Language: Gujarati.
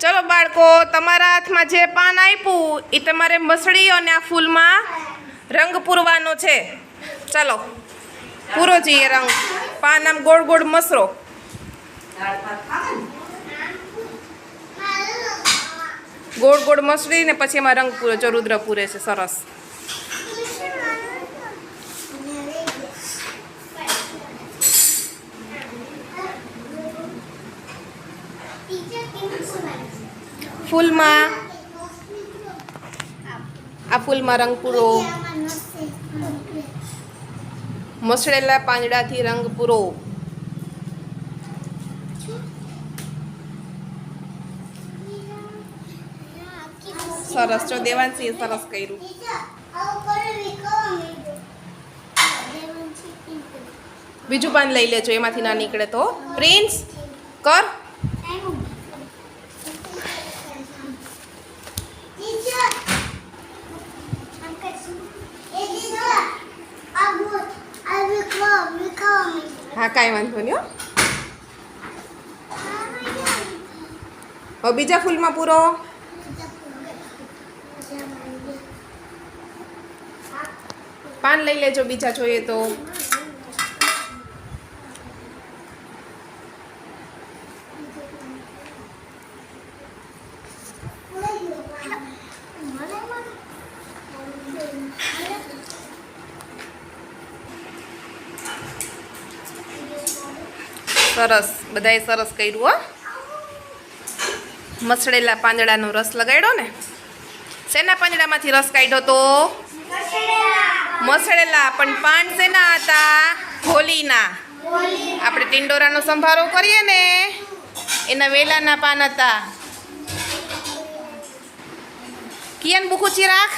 ચલો બાળકો, તમારા હાથમાં જે પાન આપ્યું એ તમારે મસળી અને આ ફૂલમાં રંગ પૂરવાનો છે. ચલો, પૂરો જઈએ રંગ. પાન આમ ગોળ ગોળ મસરો. ગોળ ગોળ મસળી ને પછી એમાં રંગ પૂરો જો રુદ્ર પૂરે છે, સરસ. ફૂલમાં? આ ફૂલમાં રંગ પૂરો. મસળેલા પાંદડાથી રંગ પૂરો. સરસ. જો દેવાંશીએ સરસ કર્યું. બીજું પાન લઈ લેજો, એમાંથી ના નીકળે તો. પ્રિન્સ કર. હા કાંઈ વાંધો નહીં હો. બીજા ફૂલમાં પૂરો? પાન લઈ લેજો બીજા જોઈએ તો. સરસ, બધાએ સરસ કર્યું, હો. મસળેલા પાંદડાનો રસ લગાડ્યો ને. શેના પાંદડામાંથી રસ કાઢ્યો તો? મસળેલા, પણ પાન શેના હતા? હોલીના. આપણે ટિંડોરાનો સંભારો કરીએ ને. એના વેલાના પાન હતા. કિયન બુકુચી રાખ.